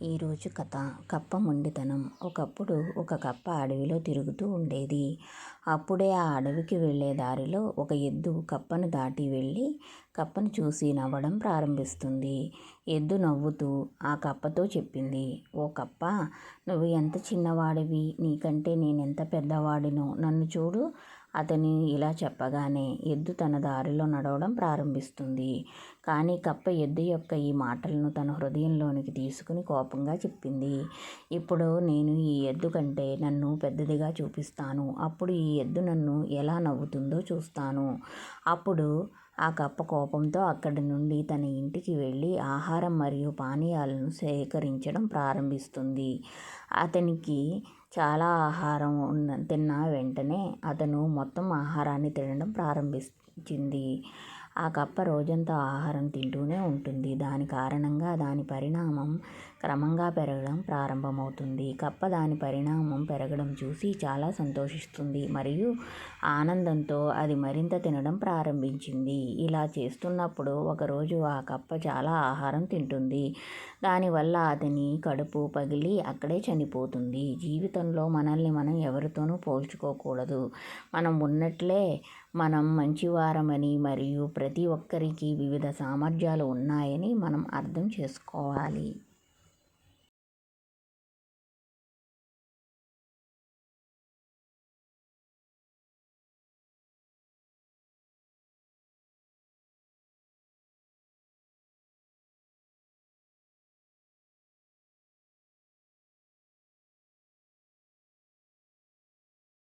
ఈరోజు కథ కప్ప మొండితనం ఒకప్పుడు ఒక కప్ప అడవిలో తిరుగుతూ ఉండేది. అప్పుడే ఆ అడవికి వెళ్ళే దారిలో ఒక ఎద్దు కప్పను దాటి వెళ్ళి కప్పను చూసి నవ్వడం ప్రారంభిస్తుంది. ఎద్దు నవ్వుతూ ఆ కప్పతో చెప్పింది ఓ కప్ప నువ్వు ఎంత చిన్నవాడివి? నీకంటే నేనెంత పెద్దవాడినో? నన్ను చూడు అతని ఇలా చెప్పగానే ఎద్దు తన దారిలో నడవడం ప్రారంభిస్తుంది. కానీ కప్ప ఎద్దు యొక్క ఈ మాటలను తన హృదయంలోనికి తీసుకుని కోపంగా చెప్పింది. ఇప్పుడు నేను ఈ ఎద్దు కంటే నన్ను పెద్దదిగా చూపిస్తాను. అప్పుడు ఈ ఎద్దు నన్ను ఎలా నవ్వుతుందో చూస్తాను. అప్పుడు ఆ కప్ప కోపంతో అక్కడి నుండి తన ఇంటికి వెళ్ళి ఆహారం మరియు పానీయాలను సేకరించడం ప్రారంభిస్తుంది. అతనికి చాలా ఆహారం ఉన్న తిన్న వెంటనే అతను మొత్తం ఆహారాన్ని తినడం ప్రారంభించింది. ఆ కప్ప రోజంతా ఆహారం తింటూనే ఉంటుంది. దాని కారణంగా దాని పరిణామం క్రమంగా పెరగడం ప్రారంభమవుతుంది. కప్ప దాని పరిణామం పెరగడం చూసి చాలా సంతోషిస్తుంది. మరియు ఆనందంతో అది మరింత తినడం ప్రారంభించింది. ఇలా చేస్తున్నప్పుడు ఒకరోజు ఆ కప్ప చాలా ఆహారం తింటుంది. దానివల్ల అతని కడుపు పగిలి అక్కడే చనిపోతుంది. జీవితంలో మనల్ని మనం ఎవరితోనూ పోల్చుకోకూడదు. మనం ఉన్నట్లే మనం మంచివారమని మరియు ప్రతి ప్రతి ఒక్కరికి వివిధ సామర్థ్యాలు ఉన్నాయని మనం అర్థం చేసుకోవాలి.